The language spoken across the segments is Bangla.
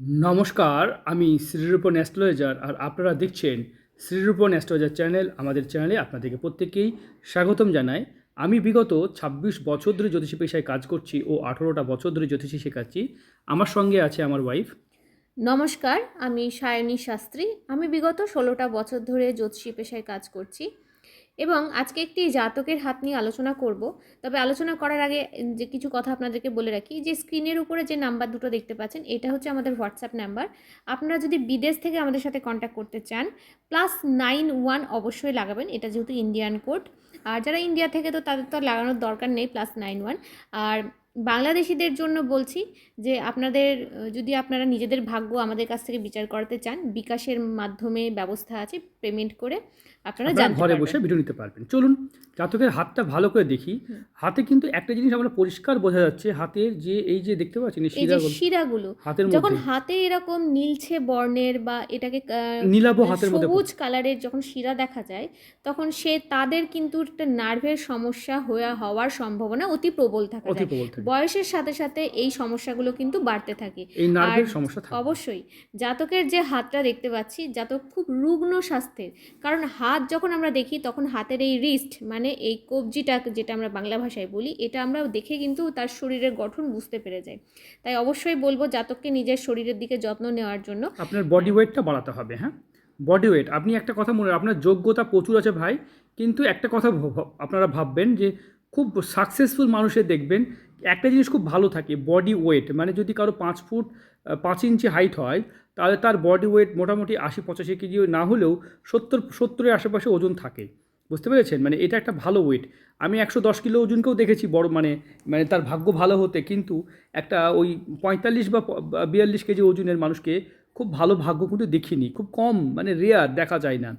নমস্কার, আমি শ্রীরূপন অ্যাস্ট্রোলজার আর আপনারা দেখছেন শ্রীরূপন অ্যাস্ট্রোলজার চ্যানেল, আমাদের চ্যানেলে আপনাদেরকে প্রত্যেককেই স্বাগতম জানাই। আমি বিগত ২৬ বছর ধরে জ্যোতিষী পেশায় কাজ করছি ও আঠেরোটা বছর ধরে জ্যোতিষী শেখাচ্ছি। আমার সঙ্গে আছে আমার ওয়াইফ নমস্কার, আমি সায়নী শাস্ত্রী। আমি বিগত ষোলোটা বছর ধরে জ্যোতিষী পেশায় কাজ করছি। এবং আজকে একটি জাতকের হাত নিয়ে আলোচনা করব। তবে আলোচনা করার আগে যে কিছু কথা আপনাদেরকে বলে রাখি, যে স্ক্রিনের উপরে যে নাম্বার দুটো দেখতে পাচ্ছেন, এটা হচ্ছে আমাদের হোয়াটসঅ্যাপ নাম্বার আপনারা যদি বিদেশ থেকে আমাদের সাথে কন্ট্যাক্ট করতে চান প্লাস নাইন ওয়ান অবশ্যই লাগাবেন, এটা যেহেতু ইন্ডিয়ান কোড আর যারা ইন্ডিয়া থেকে, তো তাদের তো লাগানোর দরকার নেই প্লাস নাইন ওয়ান আর বাংলাদেশিদের জন্য বলছি যে আপনাদের, যদি আপনারা নিজেদের ভাগ্য আমাদের কাছ থেকে বিচার করাতে চান, বিকাশের মাধ্যমে ব্যবস্থা আছে পেমেন্ট করে। আপনারা ঘরে বসে ভিডিও নিতে পারবেন। চলুন জাতকের হাতটা ভালো করে দেখি। হাতে কিন্তু একটা জিনিস আমরা পরিষ্কার বোঝা যাচ্ছে হাতের যে এই যে দেখতে পাচ্ছেন শিরাগুলো হাতের যখন হাতে এরকম নীলছে বর্ণের বা এটাকে নীলাভ হাতের মধ্যে সবুজ কালারের যখন শিরা দেখা যায় তখন সে তাদের কিন্তু একটা নার্ভের সমস্যা হয়ে হওয়ার সম্ভাবনা অতি প্রবল থাকা অতি প্রবল থাকে। বয়সের সাথে সাথে এই সমস্যাগুলো কিন্তু বাড়তে থাকে। এই নার্ভের সমস্যা থাকে। অবশ্যই জাতকের যে হাতটা দেখতে পাচ্ছি জাতক খুব রুগ্ন স্বাস্থ্যের। কারণ হাত যখন আমরা দেখি, তখন হাতের এই রিস্ট মানে এই কবজিটা যেটা আমরা বাংলা ভাষায় বলি, এটা আমরা দেখে কিন্তু তার শরীরের গঠন বুঝতে পেরে যাই। তাই অবশ্যই বলব জাতককে নিজের শরীরের দিকে যত্ন নেওয়ার জন্য। আপনার বডি ওয়েটটা বাড়াতে হবে হ্যাঁ? বডি ওয়েট আপনি একটা কথা মনে আপনার যোগ্যতা প্রচুর আছে ভাই, কিন্তু একটা কথা আপনারা ভাববেন যে খুব সাকসেসফুল মানুষের দেখবেন একটা জিনিস খুব ভালো থাকে বডি ওয়েট মানে যদি কারও পাঁচ ফুট পাঁচ ইঞ্চি হাইট হয়, তাহলে তার বডি ওয়েট মোটামুটি আশি পঁচাশি কেজি না হলেও সত্তর, সত্তরের আশেপাশে ওজন থাকে। বুঝতে পেরেছেন? মানে এটা একটা ভালো ওয়েট আমি একশো দশ কিলো ওজনকেও দেখেছি, বড় মানে মানে তার ভাগ্য ভালো হতে, কিন্তু একটা ওই পঁয়তাল্লিশ বা বিয়াল্লিশ কেজি ওজনের মানুষকে খুব ভালো ভাগ্য কিন্তু দেখিনি। খুব কম মানে রেয়ার দেখা যায় না।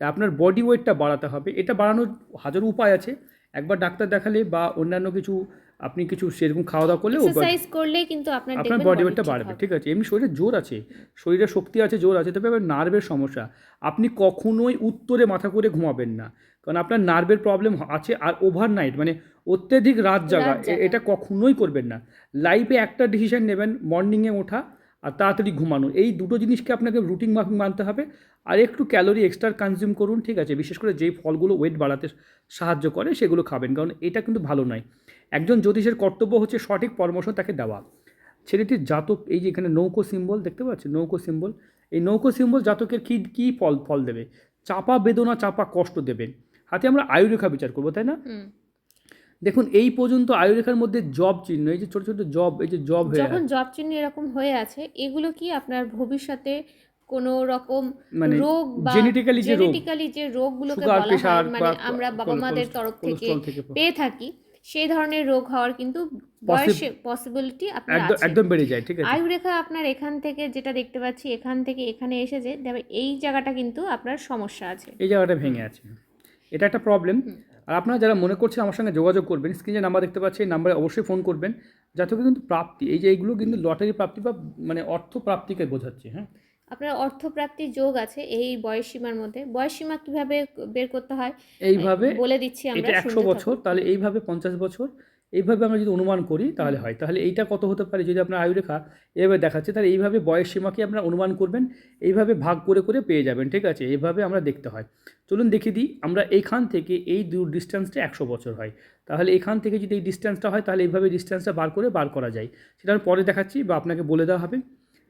তা আপনার বডি ওয়েটটা বাড়াতে হবে। এটা বাড়ানোর হাজার উপায় আছে। একবার ডাক্তার দেখালে বা অন্যান্য কিছু আপনি কিছু সেরকম খাওয়া দাওয়া করলে এক্সারসাইজ করলে কিন্তু আপনার আপনার বডি ওয়েটটা বাড়বে ঠিক আছে? এমনি শরীরে জোর আছে শরীরে শক্তি আছে জোর আছে তবে আবার নার্ভের সমস্যা। আপনি কখনোই উত্তরে মাথা করে ঘুমাবেন না কারণ আপনার নার্ভের প্রবলেম আছে আর ওভারনাইট মানে অত্যধিক রাত জাগা এটা কখনোই করবেন না। লাইফে একটা ডিসিশন নেবেন মর্নিংয়ে ওঠা আর তাড়াতাড়ি ঘুমানো। এই দুটো জিনিসকে আপনাকে রুটিন মাফিক মানতে হবে আর একটু ক্যালোরি এক্সট্রা কনজিউম করুন ঠিক আছে? বিশেষ করে যেই ফলগুলো ওয়েট বাড়াতে সাহায্য করে সেগুলো খাবেন কারণ এটা কিন্তু ভালো নয়। একজন জ্যোতিষের কর্তব্য হচ্ছে সঠিক পরামর্শ তাকে দেওয়া। ছেলেটির জাতক এই যে এখানে নৌকো সিম্বল দেখতে পাচ্ছেন? নৌকো সিম্বল এই নৌকো সিম্বল জাতকের কী কী ফল ফল দেবে? চাপা বেদনা চাপা কষ্ট দেবে। হাতে আমরা আয়ুরেখা বিচার করব তাই না? দেখুন এই পর্যন্ত আয়ুরেখার মধ্যে জব চিহ্ন এই যে ছোটো ছোটো জব এই যে জব হয়ে যখন জব চিহ্ন এরকম হয়ে আছে এগুলো কি আপনার ভবিষ্যতে কোনো রকম মানে বা রোগ, জেনেটিক্যালি যে রোগগুলোকে বলা হয় মানে আমরা বাবা মাদের তরফ থেকে পেয়ে থাকি সেই ধরনের রোগ হওয়ার কিন্তু বয়সে পসিবিলিটি আপনার একদম বেড়ে যায় ঠিক আছে। আয়ুরেখা আপনার এখান থেকে যেটা দেখতে পাচ্ছি এখান থেকে এখানে এসেছে তবে এই জায়গাটা কিন্তু আপনার সমস্যা আছে। এই জায়গাটা ভেঙে আছে। এটা একটা প্রবলেম আর আপনারা যারা মনে করছেন আমার সঙ্গে যোগাযোগ করবেন স্ক্রিনে নাম্বার দেখতে পাচ্ছি এই নাম্বারে অবশ্যই ফোন করবেন। যাতে কিন্তু প্রাপ্তি এই যে এইগুলো কিন্তু লটারি প্রাপ্তি বা মানে অর্থ প্রাপ্তিকে বোঝাচ্ছে হ্যাঁ? আপনার অর্থপ্রাপ্তির যোগ আছে এই বয়স সীমার মধ্যে। বয়স সীমা কীভাবে বের করতে হয়? এইভাবে বলে দিচ্ছি আমরা একশো বছর তাহলে এইভাবে পঞ্চাশ বছর এইভাবে আমরা যদি অনুমান করি তাহলে হয়। তাহলে এইটা কত হতে পারে? যদি আপনার আয়ুরেখা এভাবে দেখাচ্ছে তাহলে এইভাবে বয়স সীমাকে আপনারা অনুমান করবেন এইভাবে ভাগ করে করে পেয়ে যাবেন ঠিক আছে? এইভাবে আমরা দেখতে হয়। চলুন দেখিয়ে দিই আমরা এইখান থেকে এই দূর ডিস্টেন্সটা একশো বছর হয়। তাহলে এখান থেকে যদি এই ডিস্টেন্সটা হয় তাহলে এইভাবে ডিস্টেন্সটা বার করে বার করা যায়। সেটা আমি পরে দেখাচ্ছি বা আপনাকে বলে দেওয়া হবে।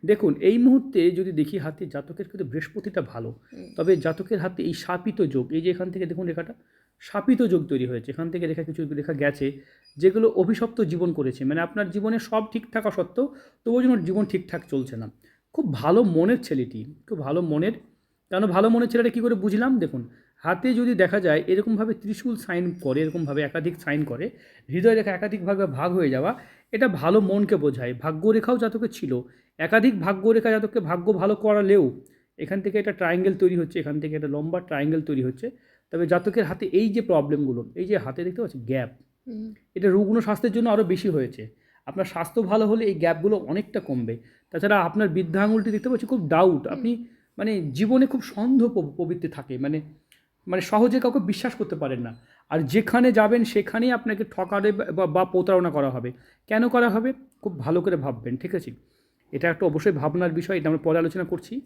দেখুন এই মুহূর্তে যদি দেখি হাতে জাতকের কিন্তু বৃহস্পতিটা ভালো। তবে জাতকের হাতে এই শাপিত যোগ এই যে এখান থেকে দেখুন রেখাটা শাপিত যোগ তৈরি হয়েছে। এখান থেকে রেখা কিছু রেখা গেছে যেগুলো অভিশপ্ত জীবন করেছে। মানে আপনার জীবনে সব ঠিক থাকা সত্ত্বেও তবুও যেন জীবন ঠিকঠাক চলছে না। খুব ভালো মনের ছেলেটি খুব ভালো মনের কেন ভালো মনের ছেলেটা কী করে বুঝলাম? দেখুন হাতে যদি দেখা যায় এরকমভাবে ত্রিশূল সাইন করে এরকমভাবে একাধিক সাইন করে হৃদয় রেখা একাধিক ভাগে ভাগ হয়ে যাওয়া এটা ভালো মনকে বোঝায়। ভাগ্যরেখাও জাতকের ছিল। একাধিক ভাগ্যরেখা জাতককে ভাগ্য ভালো করালেও এখান থেকে একটা ট্রায়াঙ্গেল তৈরি হচ্ছে এখান থেকে একটা লম্বা ট্রায়াঙ্গেল তৈরি হচ্ছে। তবে জাতকের হাতে এই যে প্রবলেমগুলো এই যে হাতে দেখতে পাচ্ছি গ্যাপ এটা রুগ্ন স্বাস্থ্যের জন্য আরও বেশি হয়েছে। আপনার স্বাস্থ্য ভালো হলে এই গ্যাপগুলো অনেকটা কমবে। তাছাড়া আপনার বৃদ্ধা আঙুলটি দেখতে পাচ্ছি খুব ডাউট আপনি মানে জীবনে খুব সন্দেহ প্রবৃত্তি থাকে। মানে মানে সহজে কাউকে বিশ্বাস করতে পারেন না। আর যেখানে যাবেন সেখানেই আপনাকে ঠকারে বা- বা প্রতারণা করা হবে। কেন করা হবে? খুব ভালো করে ভাববেন ঠিক আছে? এটা একটা অবশ্যই ভাবনার বিষয় এটা আমরা পরে আলোচনা করছি।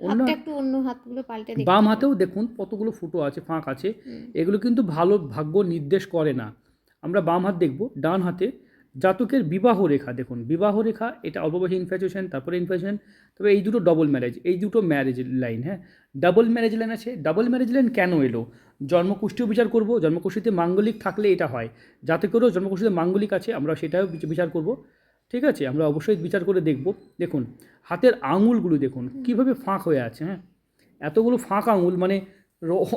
অন্য একটু অন্য হাতগুলো পাল্টে বাম হাতেও দেখুন কতগুলো ফুটো আছে ফাঁক আছে। এগুলো কিন্তু ভালো ভাগ্য নির্দেশ করে না। আমরা বাম হাত দেখব ডান হাতে জাতকের বিবাহ রেখা, দেখুন, বিবাহ রেখা, এটা অল্প বয়সে ইনফ্যাচুয়েশন তারপরে ইনফ্যাচুয়েশন তবে এই দুটো ডবল ম্যারেজ এই দুটো ম্যারেজ লাইন হ্যাঁ? ডাবল ম্যারেজ লাইন আছে ডাবল ম্যারেজ লাইন কেন এলো? জন্মকুষ্ঠিও বিচার করব, জন্মকুষ্ঠিতে মাঙ্গলিক থাকলে এটা হয়, জাতকেরও জন্মকুষ্ঠিতে মাঙ্গলিক আছে, আমরা সেটাও বিচ- বিচার করব, ঠিক আছে? আমরা অবশ্যই বিচার করে দেখব, দেখুন, হাতের আঙুলগুলো দেখুন, কীভাবে ফাঁক হয়ে আছে হ্যাঁ? এতগুলো ফাঁক আঙুল মানে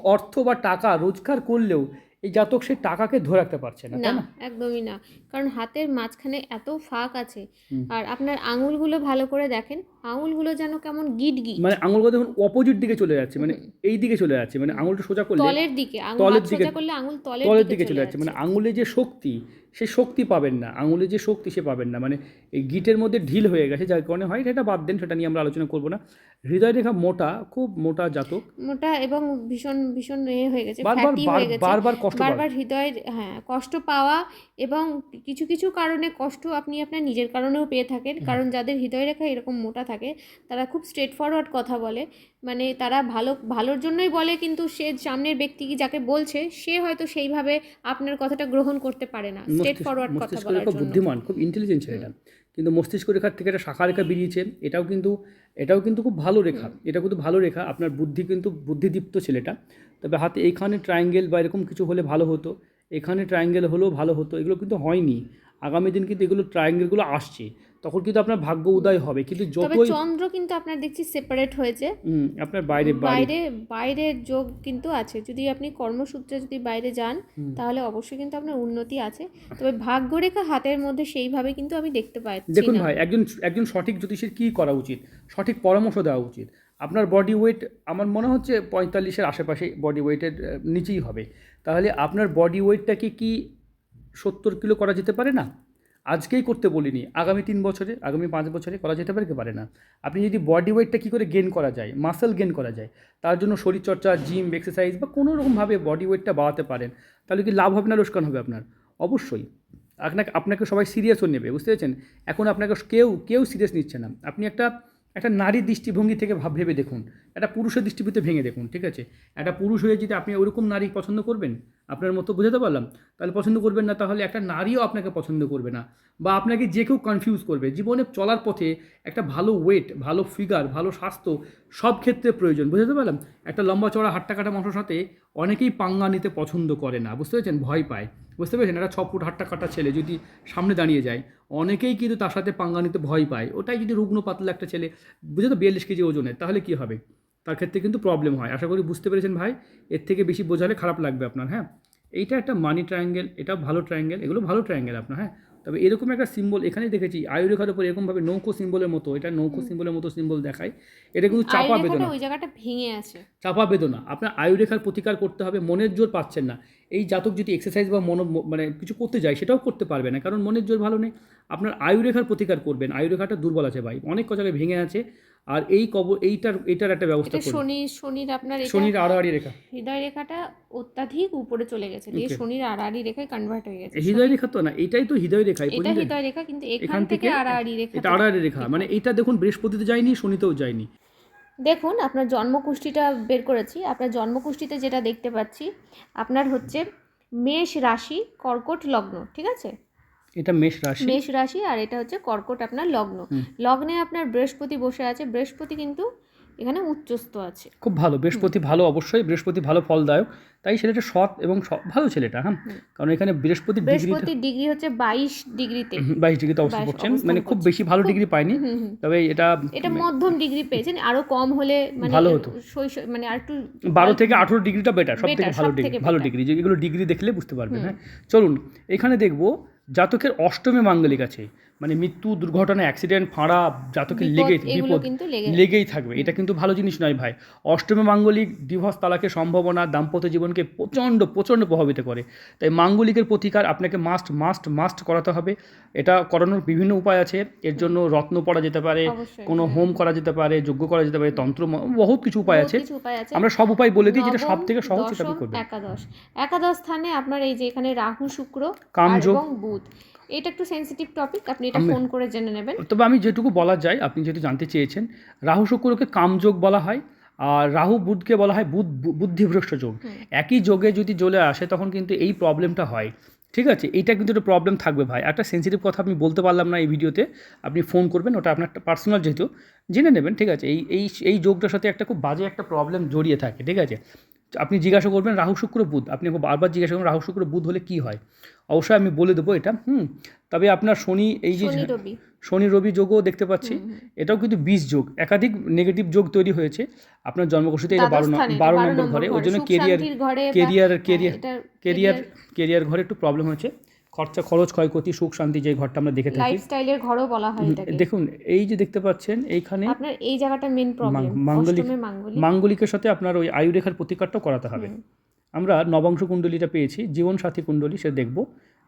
অর্থ বা টাকা রোজগার করলেও এই জাতক সেই টাকাকে ধরে রাখতে পারছে না না একদমই না। কারণ হাতের মাঝখানে এত ফাঁক আছে। আর আপনার আঙুলগুলো ভালো করে দেখেন আঙুলগুলো যেন কেমন গিট গিট মানে আঙুলগুলো দেখুন অপোজিট দিকে চলে যাচ্ছে মানে এই দিকে চলে যাচ্ছে মানে আঙুলটা সোজা করলে তলের দিকে আঙুল তলের দিকে- সোজা করলে আঙুল তলের তলের দিকে চলে যাচ্ছে মানে আঙুলে যে শক্তি সেই শক্তি পাবেন না আঙুলে যে শক্তি সে পাবেন না। মানে এই গিটের মধ্যে ঢিল হয়ে গেছে যার কারণে হয় সেটা বাদ দেন সেটা নিয়ে আমরা আলোচনা করব না। হৃদয় রেখা মোটা খুব মোটা জাতক। মোটা এবং ভীষণ ভীষণ এ হয়ে গেছে বারবার হয়ে বারবার কষ্ট বারবার হৃদয় হ্যাঁ কষ্ট পাওয়া এবং কিছু কিছু কারণে কষ্ট আপনি আপনার নিজের কারণেও পেয়ে থাকেন। কারণ যাদের হৃদয় রেখা এরকম মোটা থাকে তারা খুব স্ট্রেট ফরওয়ার্ড কথা বলে। মানে তারা ভালো ভালোর জন্যই বলে কিন্তু সে সামনের ব্যক্তি যাকে বলছে সে হয়তো সেইভাবে আপনার কথাটা গ্রহণ করতে পারে না স্ট্রেট মস্তিষ্ক- ফরওয়ার্ড কথা বলার জন্য। বুদ্ধিমান খুব ইন্টেলিজেন্ট ছেলেটা। কিন্তু মস্তিষ্ক রেখার থেকে একটা শাখা রেখা বেরিয়েছে এটাও কিন্তু এটাও কিন্তু খুব ভালো রেখা। এটা কিন্তু ভালো রেখা আপনার বুদ্ধি কিন্তু বুদ্ধিদীপ্ত ছেলেটা। তবে হাতে এইখানে ট্রায়াঙ্গেল বা এরকম কিছু হলে ভালো হতো এখানে ট্রায়াঙ্গেল হলেও ভালো হতো এগুলো কিন্তু হয়নি। আগামী দিন কিন্তু এগুলো ট্রায়াঙ্গেলগুলো আসছে। তখন কিন্তু আপনার ভাগ্য উদয় হবে। কিন্তু যতই চন্দ্র কিন্তু আপনার দেখছি সেপারেট হয়েছে। হুম, আপনার বাইরে বাইরে বাইরে বাইরের যোগ কিন্তু আছে। যদি আপনি কর্মসূত্রে যদি বাইরে যান তাহলে অবশ্যই কিন্তু আপনার উন্নতি আছে। তবে ভাগ্যরেখা হাতের মধ্যে সেইভাবে কিন্তু আমি দেখতে পাই দেখুন ভাই একজন একজন সঠিক জ্যোতিষের কী করা উচিত? সঠিক পরামর্শ দেওয়া উচিত। আপনার বডি ওয়েট আমার মনে হচ্ছে পঁয়তাল্লিশের আশেপাশে বডি ওয়েটের নিচেই হবে। তাহলে আপনার বডি ওয়েটটাকে কি সত্তর কিলো করা যেতে পারে না? আজকেই করতে বলিনি। আগামী তিন বছরে, আগামী পাঁচ বছরে করা যেতে পারে কি? পারে না। আপনি যদি বডি ওয়েটটা কী করে গেন করা যায় মাসেল গেন করা যায়, তার জন্য শরীরচর্চা জিম এক্সারসাইজ বা কোনো রকমভাবে বডি ওয়েটটা বাড়াতে পারেন, তাহলে কি লাভ হবে না লোকসান হবে আপনার? অবশ্যই। আপনাকে আপনাকে সবাই সিরিয়াসও নেবে, বুঝতে পেরেছেন? এখন আপনাকে কেউ কেউ সিরিয়াস নিচ্ছে না। আপনি একটা একটা নারীর দৃষ্টিভঙ্গি থেকে ভাব ভেবে দেখুন। একটা পুরুষের দৃষ্টিভঙ্গিতে ভেঙে দেখুন, ঠিক আছে? একটা পুরুষ হয়ে যদি আপনি ওরকম নারী পছন্দ করবেন, আপনার মতো বোঝাতে পারলাম, তাহলে পছন্দ করবেন না, তাহলে একটা নারীও আপনাকে পছন্দ করবে না। বা আপনাকে যে কেউ কনফিউজ করবে। জীবনে চলার পথে একটা ভালো ওয়েট ভালো ফিগার ভালো স্বাস্থ্য সব ক্ষেত্রে প্রয়োজন, বুঝতে পারলাম? একটা লম্বা চড়া হাট্টা কাটা মানুষের সাথে অনেকেই পাঙ্গা নিতে পছন্দ করে না, বুঝতে পেরেছেন? ভয় পায়, বুঝতে পেরেছেন? একটা ছ ফুট হাট্টা কাটা ছেলে যদি সামনে দাঁড়িয়ে যায়, অনেকেই কিন্তু তার সাথে পাঙ্গা নিতে ভয় পায়। ওটাই যদি রুগ্ন, পাতলা একটা ছেলে বুঝে তো বিয়াল্লিশ কেজি ওজনের, তাহলে কী হবে? তার ক্ষেত্রে কিন্তু প্রবলেম হয়। আশা করি বুঝতে পেরেছেন ভাই। এর থেকে বেশি বোঝালে খারাপ লাগবে আপনার হ্যাঁ? এইটা একটা মানি ট্রায়াঙ্গেল এটা ভালো ট্রায়াঙ্গেল এগুলো ভালো ট্রায়াঙ্গেল আপনার হ্যাঁ? তবে এরকম একটা সিম্বল এখানেই দেখেছি আয়ুরেখার উপর এরকমভাবে নৌকো সিম্বলের মতো এটা নৌকো সিম্বলের মতো সিম্বল দেখায়। এটা কিন্তু চাপা বেদনা। ওই জায়গাটা ভেঙে আছে। চাপা বেদনা। আপনার আয়ুরেখার প্রতিকার করতে হবে মনের জোর পাচ্ছেন না। এই জাতক যদি এক্সারসাইজ বা মনো মানে কিছু করতে যায় সেটাও করতে পারবে না কারণ মনের জোর ভালো নেই। আপনার আয়ুরেখার প্রতিকার করবেন। আয়ুরেখাটা দুর্বল আছে ভাই। অনেক জায়গায় ভেঙে আছে। আর এই কবর এইটার এটার একটা ব্যবস্থা করুন। শনি শনির আপনার শনির আড়াআড়ি রেখা। হৃদয় রেখাটা অত্যাধিক উপরে চলে গেছে দিয়ে শনির আড়াআড়ি রেখায় কনভার্ট হয়ে গেছে হৃদয় রেখা তো না এটাই তো হৃদয় রেখা এটা হৃদয় রেখা কিন্তু এখান থেকে আড়াআড়ি রেখা এটা আড়াআড়ি রেখা মানে এটা দেখুন বৃহস্পতিতে যায়নি শনিতেও যায়নি। দেখুন আপনার জন্মকুষ্ঠিটা বের করেছি আপনার জন্মকুষ্ঠিতে যেটা দেখতে পাচ্ছি আপনার হচ্ছে মেষ রাশি কর্কট লগ্ন ঠিক আছে? এটা মেষ রাশি। মেষ রাশি আর এটা হচ্ছে কর্কট আপনার লগ্ন। লগ্নে আপনার বৃহস্পতি বসে আছে বৃহস্পতি কিন্তু এখানে উচ্চস্থ আছে। খুব ভালো বৃহস্পতি ভালো অবশ্যই বৃহস্পতি ভালো ফলদায়ক। তাই ছেলেটা সৎ এবং ভালো ছেলেটা হ্যাঁ? কারণ এখানে বৃহস্পতি বৃহস্পতি ডিগ্রি হচ্ছে বাইশ ডিগ্রিতে। বাইশ ডিগ্রিতে অবস্থান 22 করছেন মানে খুব বেশি ভালো ডিগ্রি পায়নি। তবে এটা এটা মধ্যম ডিগ্রি পেয়েছেন আরও কম হলে মানে ভালো হতো। মানে আর একটু বারো থেকে আঠেরো ডিগ্রিটা বেটার সব থেকে ভালো ডিগ্রি ভালো ডিগ্রি। যেগুলো ডিগ্রি দেখলে বুঝতে পারবেন হ্যাঁ? চলুন এখানে দেখব জাতকের অষ্টমী মাঙ্গলিক আছে। মানে মৃত্যু দুর্ঘটনা অ্যাক্সিডেন্ট ফাঁড়া জাতকের লেগে বিপদ লেগেই থাকবে। এটা কিন্তু ভালো জিনিস নয় ভাই। অষ্টমে মাঙ্গলিক ডিভোর্স তালাকের সম্ভাবনা দাম্পত্য জীবনকে প্রচণ্ড প্রচণ্ড প্রভাবিত করে। তাই মাঙ্গলিকের প্রতিকার আপনাকে মাস্ট মাস্ট মাস্ট করাতে হবে। এটা করানোর বিভিন্ন উপায় আছে। এর জন্য রত্ন পড়া যেতে পারে কোনো হোম করা যেতে পারে যজ্ঞ করা যেতে পারে তন্ত্র বহুত কিছু উপায় আছে। আমরা সব উপায় বলে দিই যেটা সব থেকে সহজ সেটা করবেন। একাদশ। একাদশ স্থানে আপনার এই যে এখানে রাহু শুক্র কামযোগ। এবং বুধ। এটা একটু সেন্সিটিভ টপিক আপনি এটা ফোন করে জেনে নেবেন। তবে আমি যেটুকু বলা যায় আপনি যেহেতু জানতে চেয়েছেন রাহু শুক্রকে কামযোগ বলা হয় আর রাহু বুধকে বলা হয় বুধ বুদ্ধিভ্রষ্ট যোগ। একই যোগে যদি চলে আসে তখন কিন্তু এই প্রবলেমটা হয়। ঠিক আছে? এইটা কিন্তু একটা প্রবলেম থাকবে ভাই। একটা সেন্সিটিভ কথা আমি বলতে পারলাম না এই ভিডিওতে। আপনি ফোন করবেন ওটা আপনার পার্সোনাল যেহেতু। জেনে নেবেন ঠিক আছে? এই এই এই যোগটার সাথে একটা খুব বাজে একটা প্রবলেম জড়িয়ে থাকে ঠিক আছে? আপনি জিজ্ঞাসা করবেন রাহু শুক্র বুধ? আপনি বারবার জিজ্ঞাসা করবেন রাহু শুক্র বুধ হলে কী হয়? অবশ্যই আমি বলে দেবো এটা হুম তবে আপনার শনি এই যে শনি রবি। যোগও দেখতে পাচ্ছি এটাও কিন্তু বিষ যোগ একাধিক নেগেটিভ যোগ তৈরি হয়েছে আপনার জন্মকুষ্ঠিতে এটা বারো বারো বারো নম্বর ঘরে ওই জন্য career career career career career ঘরে একটু প্রবলেম হয়েছে খরচা খরচ ক্ষয়ক্ষতি সুখ শান্তি যে ঘরটা আমরা দেখে থাকি। লাইফস্টাইলের ঘরও বলা হয় এটাকে। দেখুন এই যে দেখতে পাচ্ছেন এইখানে আপনার এই জায়গাটা মেন প্রবলেম মাঙ্গলিক- মাঙ্গলিক। মাঙ্গলিকের সাথে আপনার ওই আয়ুরেখার প্রতিকারটাও করাতে হবে। আমরা নবাংশ কুণ্ডলীটা পেয়েছি জীবনসাথী কুণ্ডলী সে দেখব।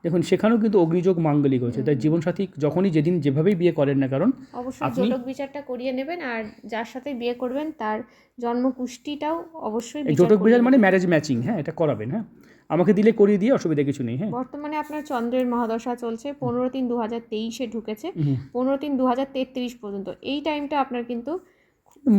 দেখুন সেখানেও কিন্তু অগ্নিযোগ মাঙ্গলিক হয়েছে। তাই জীবনসাথী যখনই যেদিন যেভাবেই বিয়ে করেন না কারণ অবশ্যই বিচারটা করিয়ে নেবেন আর যার সাথে বিয়ে করবেন তার জন্ম কুষ্টিটাও অবশ্যই বিচার জটক বিজার মানে ম্যারেজ ম্যাচিং হ্যাঁ এটা করাবেন হ্যাঁ। আমাকে দিলে করিয়ে দিয়ে অসুবিধা কিছু নেই হ্যাঁ। বর্তমানে আপনার চন্দ্রের মহাদশা চলছে পনেরো তিন দু হাজার তেইশে ঢুকেছে পনেরো তিন দু হাজার তেত্রিশ পর্যন্ত। এই টাইমটা আপনার কিন্তু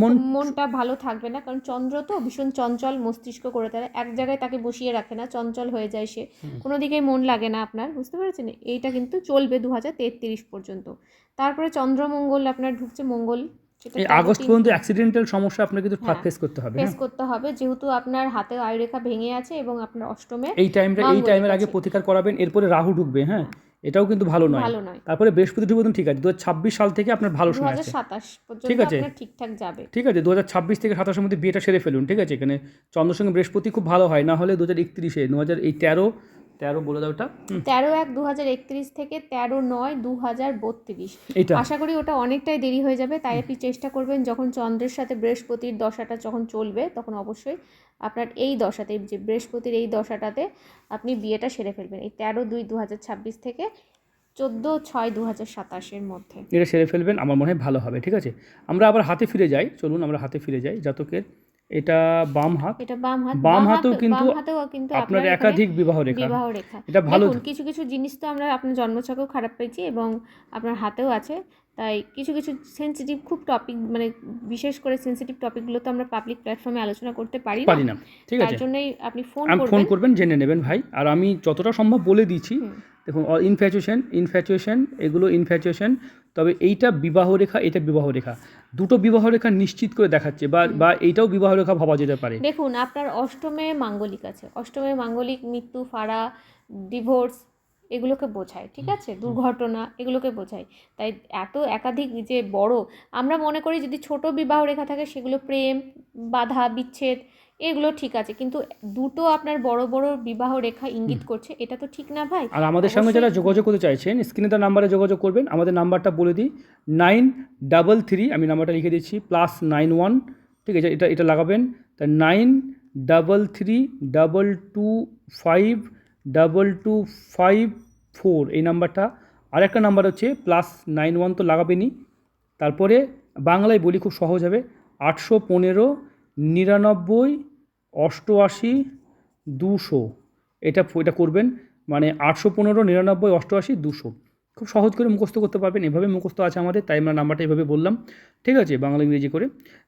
মন মনটা ভালো থাকবে না কারণ চন্দ্র তো ভীষণ চঞ্চল মস্তিষ্ক করে তারা এক জায়গায় তাকে বসিয়ে রাখে না চঞ্চল হয়ে যায় সে। কোনো দিকেই মন লাগে না আপনার বুঝতে পেরেছেন? এইটা কিন্তু চলবে দু হাজার তেত্রিশ পর্যন্ত। তারপরে চন্দ্রমঙ্গল আপনার ঢুকছে মঙ্গল আগস্ট পর্যন্ত অ্যাক্সিডেন্টাল সমস্যা আপনাকে কিন্তু হ্যাঁ। ফেস করতে হবে ফেস হ্যাঁ। করতে হবে যেহেতু আপনার হাতে আয়ুরেখা ভেঙে আছে এবং আপনার অষ্টমে এই টাইমটা এই টাইমের আগে প্রতিকার করাবেন এরপরে রাহু ঢুকবে হ্যাঁ। এটাও কিন্তু ভালো নয়। ভালো নয়। তারপরে বৃহস্পতি ঢুকবে ঠিক আছে দুহাজার ছাব্বিশ সাল থেকে আপনার ভালো সময় আছে ঠিক আছে। ঠিকঠাক যাবে। ঠিক আছে দুহাজার ছাব্বিশ থেকে সাতাশের মধ্যে বিয়েটা সেরে ফেলুন ঠিক আছে? এখানে চন্দ্রের সঙ্গে বৃহস্পতি খুব ভালো হয় না হলে দু হাজার একত্রিশে দু হাজার এই তেরো তেরো বলে দাও ওটা। তেরো এক দু হাজার একত্রিশ থেকে তেরো নয় দু হাজার বত্রিশ আশা করি ওটা অনেকটাই দেরি হয়ে যাবে তাই আপনি চেষ্টা করবেন যখন চন্দ্রের সাথে বৃহস্পতির দশাটা যখন চলবে তখন অবশ্যই আপনার এই দশাতে যে বৃহস্পতির এই দশাটাতে আপনি বিয়েটা সেরে ফেলবেন। এই তেরো দুই দু হাজার ছাব্বিশ থেকে চোদ্দ ছয় দু হাজার সাতাশের মধ্যে। এটা সেরে ফেলবেন আমার মনে হয় ভালো হবে ঠিক আছে? আমরা আবার হাতে ফিরে যাই চলুন আমরা হাতে ফিরে যাই জাতকের এটা বাম হাত। এটা বাম হাত বাম হাতেও কিন্তু কিন্তু আপনার একাধিক বিবাহ রেখা বিবাহ রেখা এটা ভালো। দেখুন কিছু কিছু জিনিস তো আমরা আপনার জন্মছকেও খারাপ পেয়েছি এবং আপনার হাতেও আছে। তাই কিছু কিছু সেনসিটিভ খুব টপিক মানে বিশেষ করে সেনসিটিভ টপিকগুলো তো আমরা পাবলিক প্ল্যাটফর্মে আলোচনা করতে পারি না। পারি না। ঠিক আছে। জন্যই আপনি ফোন আমি ফোন করবেন। করবেন জেনে নেবেন ভাই। আর আমি যতটা সম্ভব বলে দিচ্ছি। হুম। দেখুন ইনফ্যাচুয়েশন ইনফ্যাচুয়েশন এগুলো ইনফ্যাচুয়েশন তবে এইটা বিবাহ রেখা এটা বিবাহ রেখা। দুটো বিবাহ রেখা নিশ্চিত করে দেখাচ্ছে বা বা এইটাও বিবাহ রেখা ভাবা যেতে পারে। দেখুন আপনার অষ্টমে মাঙ্গলিক আছে। অষ্টমে মাঙ্গলিক মৃত্যু ফাড়া ডিভোর্স এগুলোকে বোঝায় ঠিক আছে? দুর্ঘটনা এগুলোকে বোঝায়। তাই এত একাধিক যে বড় আমরা মনে করি যদি ছোট বিবাহ রেখা থাকে সেগুলো প্রেম বাধা বিচ্ছেদ এগুলো ঠিক আছে। কিন্তু দুটো আপনার বড় বড় বিবাহ রেখা ইঙ্গিত করছে এটা তো ঠিক না ভাই? আর আমাদের সঙ্গে যারা যোগাযোগ করতে চাইছেন স্ক্রিনে তার নাম্বারে যোগাযোগ করবেন। আমাদের নাম্বারটা বলে দিই নাইন ডাবল থ্রি আমি নাম্বারটা লিখে দিচ্ছি প্লাস নাইন ওয়ান ঠিক আছে এটা এটা লাগাবেন। তা nine double three double two five double two five four এই নাম্বারটা। আর একটা নাম্বার হচ্ছে প্লাস নাইন ওয়ান তো লাগাবেনই। তারপরে বাংলায় বলি খুব সহজ হবে আটশো পনেরো নিরানব্বই অষ্টআশি দুশো। এটা এটা করবেন মানে আটশো পনেরো নিরানব্বই অষ্টআশি দুশো। খুব সহজ করে মুখস্থ করতে পারবেন এভাবে মুখস্থ আছে আমাদের তাই আমরা নাম্বারটা এভাবে বললাম। ঠিক আছে বাংলা ইংরেজি করে।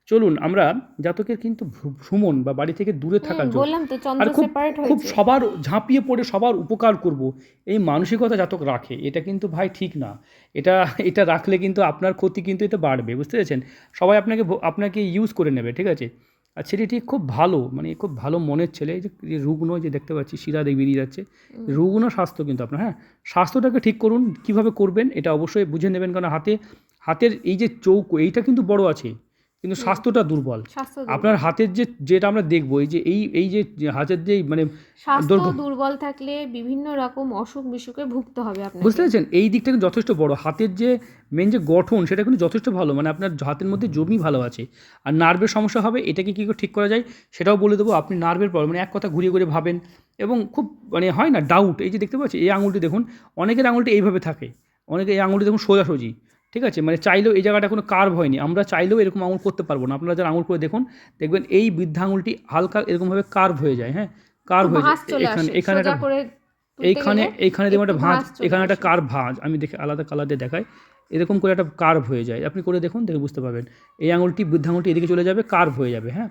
চলুন আমরা জাতকের কিন্তু ভ্রমণ বা বাড়ি থেকে দূরে থাকার জন্য আর খুব খুব সবার ঝাঁপিয়ে পড়ে সবার উপকার করব এই মানসিকতা জাতক রাখে। এটা কিন্তু ভাই ঠিক না। এটা এটা রাখলে কিন্তু আপনার ক্ষতি কিন্তু এটা বাড়বে বুঝতে পেরেছেন? সবাই আপনাকে আপনাকে ইউজ করে নেবে ঠিক আছে? আর ছেলেটি খুব ভালো মানে খুব ভালো মনের ছেলে যে যে রুগ্ন যে দেখতে পাচ্ছি শিরা দেখ বেরিয়ে যাচ্ছে রুগ্ন স্বাস্থ্য কিন্তু আপনার হ্যাঁ? স্বাস্থ্যটাকে ঠিক করুন কীভাবে করবেন এটা অবশ্যই বুঝে নেবেন কারণ হাতে হাতের এই যে চৌকো এইটা কিন্তু বড় আছে। কিন্তু স্বাস্থ্যটা দুর্বল। আপনার হাতের যে যেটা আমরা দেখব এই যে এই এই যে হাতের যে মানে স্বাস্থ্য দুর্বল- থাকলে বিভিন্ন রকম অসুখ বিসুখে ভুগতে হবে আপনাকে। বুঝতে পেরেছেন? এই দিকটা কিন্তু যথেষ্ট বড়। হাতের যে মেন যে গঠন সেটা কিন্তু যথেষ্ট ভালো। মানে আপনার হাতের মধ্যে জমি ভালো আছে। আর নার্ভের সমস্যা হবে এটাকে কী করে ঠিক করা যায়? সেটাও বলে দেবো আপনি নার্ভের প্রবলেম মানে এক কথা ঘুরিয়ে ঘুরে ভাবেন। এবং খুব মানে হয় না ডাউট এই যে দেখতে পাচ্ছি এই আঙুলটি দেখুন অনেকের আঙুলটি এইভাবে থাকে। অনেকে এই আঙুলটি দেখুন সোজাসুজি। ঠিক আছে? মানে চাইলেও এই জায়গাটা কোনো কার্ভ হয়নি। আমরা চাইলেও এরকম আঙুল করতে পারব না। আপনারা যারা আঙুল করে দেখুন দেখবেন এই বৃদ্ধা আঙুলটি হালকা এরকমভাবে কার্ভ হয়ে যায় হ্যাঁ? কার্ভ হয়ে যায়। এখানে এখানে একটা এইখানে এইখানে দেখুন একটা ভাঁজ এখানে একটা কার্ভ ভাঁজ। আমি দেখে আলাদা কালার দিয়ে দেখাই। এরকম করে একটা কার্ভ হয়ে যায়। আপনি করে দেখুন দেখে বুঝতে পারবেন। এই আঙুলটি বৃদ্ধ আঙুলটি এদিকে চলে যাবে কার্ভ হয়ে যাবে হ্যাঁ?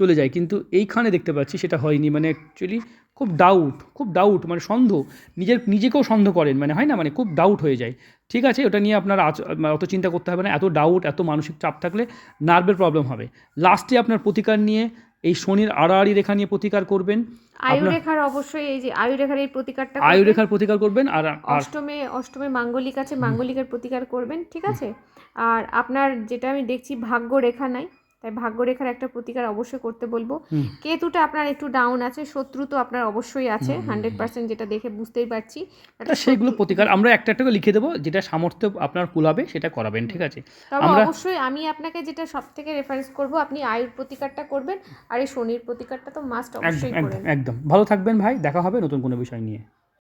চলে যায়। কিন্তু এইখানে দেখতে পাচ্ছি সেটা হয়নি। মানে অ্যাকচুয়ালি খুব ডাউট খুব ডাউট মানে সন্দেহ। নিজের নিজেকেও সন্দেহ করেন। মানে হয় না? মানে খুব ডাউট হয়ে যায়। ঠিক আছে ওটা নিয়ে আপনার অত চিন্তা করতে হবে না এত ডাউট এত মানসিক চাপ থাকলে নার্ভের প্রবলেম হবে। লাস্টে আপনার প্রতিকার নিয়ে এই শনির আড়াআড়ি রেখা নিয়ে প্রতিকার করবেন। আয়ুরেখার অবশ্যই এই যে আয়ুরেখার এই প্রতিকারটা আয়ুরেখার প্রতিকার করবেন আর আর অষ্টমে অষ্টমে মাঙ্গলিক আছে মাঙ্গলিকের প্রতিকার করবেন ঠিক আছে? আর আপনার যেটা আমি দেখছি ভাগ্য রেখা নাই। তাই ভাগ্য রেখার একটা প্রতিকার অবশ্যই করতে বলব। কেতুটা আপনার একটু ডাউন আছে শত্রু তো আপনার অবশ্যই আছে হান্ড্রেড পার্সেন্ট যেটা দেখে বুঝতেই পারছি। সেইগুলো প্রতিকার আমরা একটা একটা লিখে দেবো যেটা সামর্থ্য আপনার কুলাবে সেটা করাবেন ঠিক আছে? তবে অবশ্যই আমি আপনাকে যেটা সব থেকে রেফারেন্স করব আপনি আয়ুর প্রতিকারটা করবেন আর এই শনির প্রতিকারটা তো মাস্ট অবশ্যই করেন একদম। ভালো থাকবেন ভাই দেখা হবে নতুন কোনো বিষয় নিয়ে।